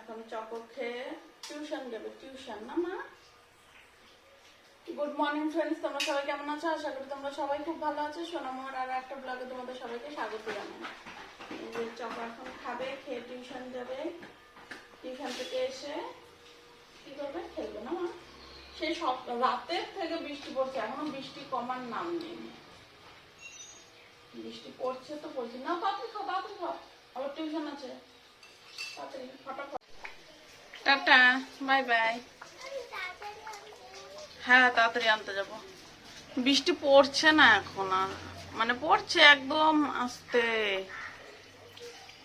এখন চকো খেয়ে টিউশন যাবে টিউশন না, মা? গুড মর্নিং ফ্রেন্ডস তোমরা সবাই কেমন আছো? আশা করি তোমরা সবাই খুব ভালো আছো। সোনামোহর আর একটা ব্লগে তোমাদের সবাইকে স্বাগত জানাই। যে চকো এখন খাবে, খেয়ে টিউশন যাবে। টিউশন থেকে এসে কি করবে? খেলবে না, মা? সেই সব রাতের থেকে বৃষ্টি পড়ছে, এখনও বৃষ্টি কমার নাম নেই। বৃষ্টি পড়ছে তো পড়ছে না তাড়াতাড়ি খাও তাড়াতাড়ি খাও। আবার টিউশন আছে। তাড়াতাড়ি, ফটাফট। টাটা, বাই বাই। হ্যাঁ তাড়াতাড়ি আনতে যাব। বৃষ্টি পড়ছে না এখন আর। মানে পড়ছে একদম আস্তে।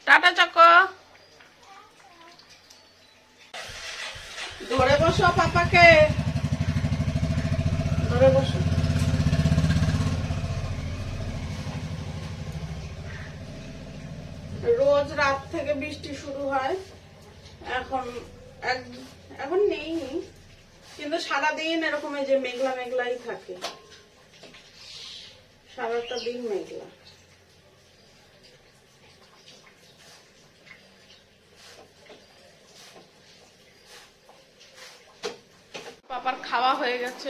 টাটা, চক। ধরে বসো পাপাকে। ধরে বসো। রোজ রাত থেকে বৃষ্টি শুরু হয়। এখন এখন নেই। কিন্তু সারাদিন এরকম যে মেঘলা মেঘলাই থাকে। সারাটা দিন মেঘলা। পাপার খাওয়া হয়ে গেছে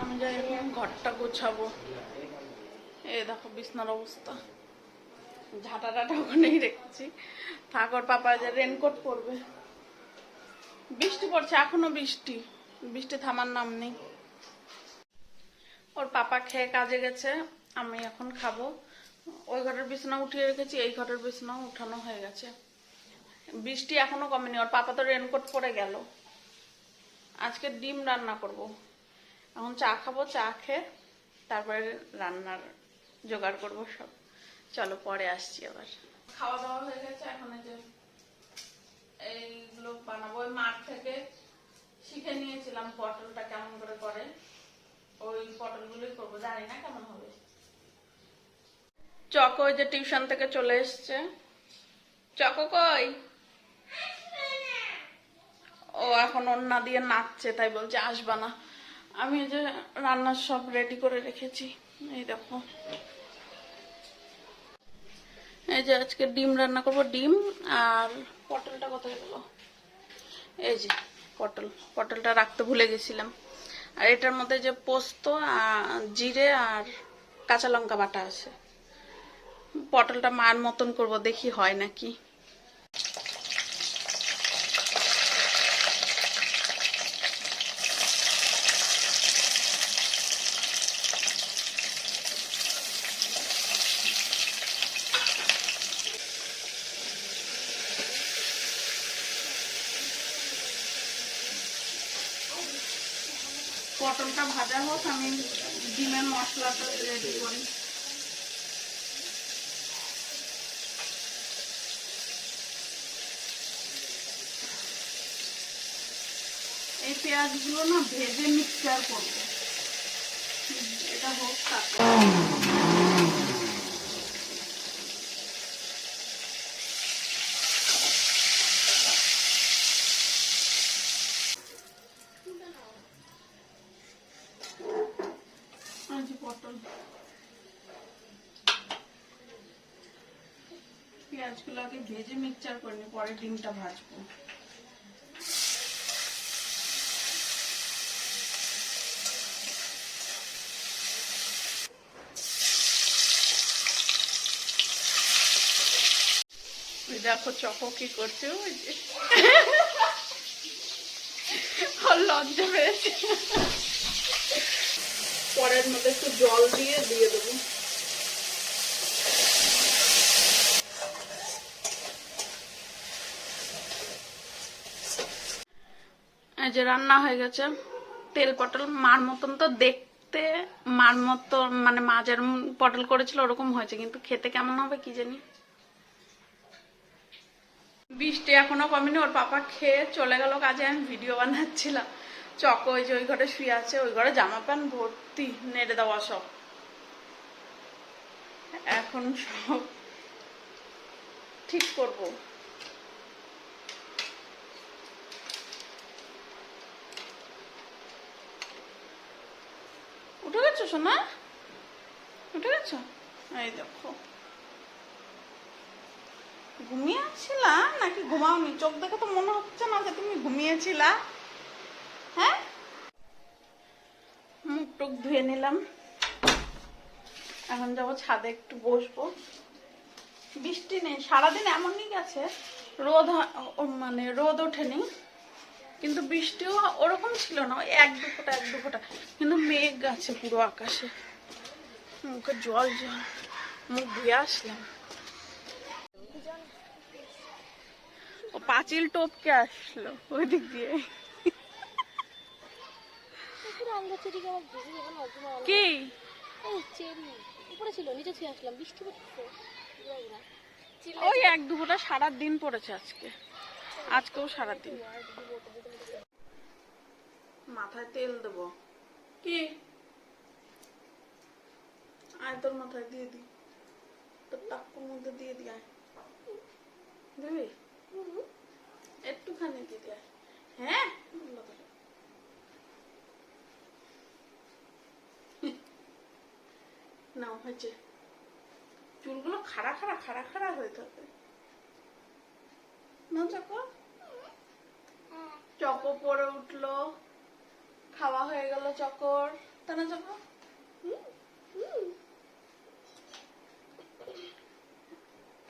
আমি যাই, ঘরটা গোছাবো। এ দেখো, বিছনার অবস্থা। ঝাঁটা টাটা ওখানেই রেখেছি। ঠাকুর পাপা যে রেনকোট পরবে। বৃষ্টি পড়ছে, এখনও বৃষ্টি। বৃষ্টি থামার নাম নেই। ওর পাপা খেয়ে কাজে গেছে, আমি এখন খাব। ওই ঘরের বিছানা উঠিয়ে রেখেছি, এই ঘরের বিছানাও উঠানো হয়ে গেছে। বৃষ্টি এখনও কমেনি, ওর পাপা তো রেনকোট পরে গেল। আজকে ডিম রান্না করব। এখন চা খাব, চা খেয়ে তারপরে রান্নার জোগাড় করব সব। চলো পরে আসছি আবার। খাওয়া দাওয়া হয়ে গেছে এখন এই যে এইগুলো বানাবো। ওই মাঠ থেকে শিখে নিয়েছিলাম পটলটা কেমন করে করে। ওই পটলগুলোই করব। জানি না কেমন হবে। চক ওই যে টিউশন থেকে চলে এসছে। চক কই? ও এখন অন্যা দিয়ে নাচছে তাই বলছে আসবা না। আমি এই যে রান্নার সব রেডি করে রেখেছি। এই দেখো। এই যে আজকে ডিম রান্না করব, ডিম আর পটলটা কোথায় গেল? এই যে পটল, পটলটা রাখতে ভুলে গেছিলাম। আর এটার মধ্যে যে পোস্ত জিরে আর কাঁচা লঙ্কা বাটা আছে। পটলটা মার মতন করব, দেখি হয় নাকি। পটলটা ভাজা হোক, আমি ডিমের মশলাটা রেডি করি এই পেঁয়াজগুলো না ভেজে মিক্সচার করব। এটা হোক তারপর এই যে পটল পেঁয়াজগুলো আগে ভেজে মিক্সচার করে নি পরে ডিমটা ভাজবো। দেখো চকো কি করছে ওই যে। লজ্জা পেয়েছে। পরের মধ্যে একটু জল দিয়ে দিয়ে দেবো। এই যে রান্না হয়ে গেছে, তেল পটল, মার মতন তো দেখতে মার মতো মানে মা পটল করেছিল ওরকম হয়েছে, কিন্তু খেতে কেমন হবে কি জানি? বৃষ্টি এখনও কমেনি, ওর পাপা খেয়ে চলে গেল কাজে, আমি ভিডিও বানাচ্ছিলাম। চক ওই যে ওই ঘরে শুয়ে আছে, ওই ঘরে জামা প্যান্ট ভর্তি, নেড়ে দেওয়া সব। এখন সব ঠিক করব। উঠে গেছো, সোনা? উঠে গেছো? এই দেখো। ঘুমিয়েছিলা? নাকি ঘুমাওনি? চোখ দেখে তো মনে হচ্ছে না যে তুমি ঘুমিয়েছিলা। হ্যাঁ? মুখ টুক ধুয়ে নিলাম। এখন যাব ছাদে একটু বসবো। বৃষ্টি নেই, সারাদিন এমনই গেছে। রোদ মানে রোদ ওঠেনি। কিন্তু বৃষ্টিও ওরকম ছিল না, ওই এক দু ফোঁটা, এক দু ফোঁটা। কিন্তু মেঘ আছে পুরো আকাশে। মুখে জল জল মুখ ধুয়ে আসলাম। ও পাঁচিল টপকে আসলো ওই দিক দিয়ে। কি? ওই এক দু ফোঁটা সারা দিন পড়েছে আজকে। আজকেও সারা দিন মাথায় তেল দেব। কি? আয় তোর মাথায় দিয়ে দি। তোর টাকুর মধ্যে দিয়ে দি, আয়। দিবি? একটুখানি দিয়ে দি হ্যাঁ। নাও হয়েছে। চুলগুলো খাড়া খাড়া খাড়া খাড়া হয়ে থাকে। না চকো। চকো পরে উঠল। খাওয়া হয়ে গেল চকর। তা না চকো।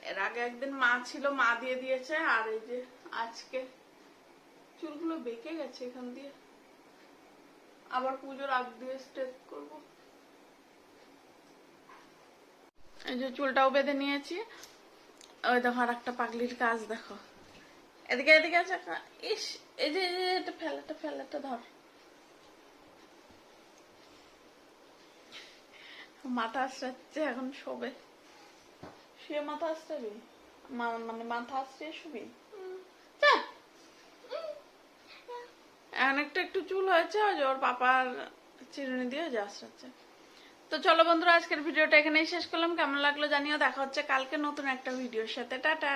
এর আগে একদিন মা ছিল, মা দিয়ে দিয়েছে, আর এই যে আজকে চুলগুলো বেঁকে গেছে এখান দিয়ে। আবার পুজোর আগ দিয়ে স্ট্রেট করব। এই যে চুলটাও বেঁধে নিয়েছি। ওই দেখো আর একটা পাগলির কাজ দেখো। এদিকে এদিকে আছে ইস এই যে এই যে এটা ফেল এটা ফেল এটা ধর। মাথা আসছে এখন শোবে। শুয়ে মাথা আসতেবি মানে মাথা আসছে শুবি। এখন একটু একটু চুল হয়েছে ওর পাপার চিরুনি দিয়ে যে আসছে। তো চলো বন্ধুরা আজকের ভিডিওটা এখানেই শেষ করলাম। কেমন লাগল জানিও। দেখা হচ্ছে কালকে নতুন একটা ভিডিওর সাথে। টাটা।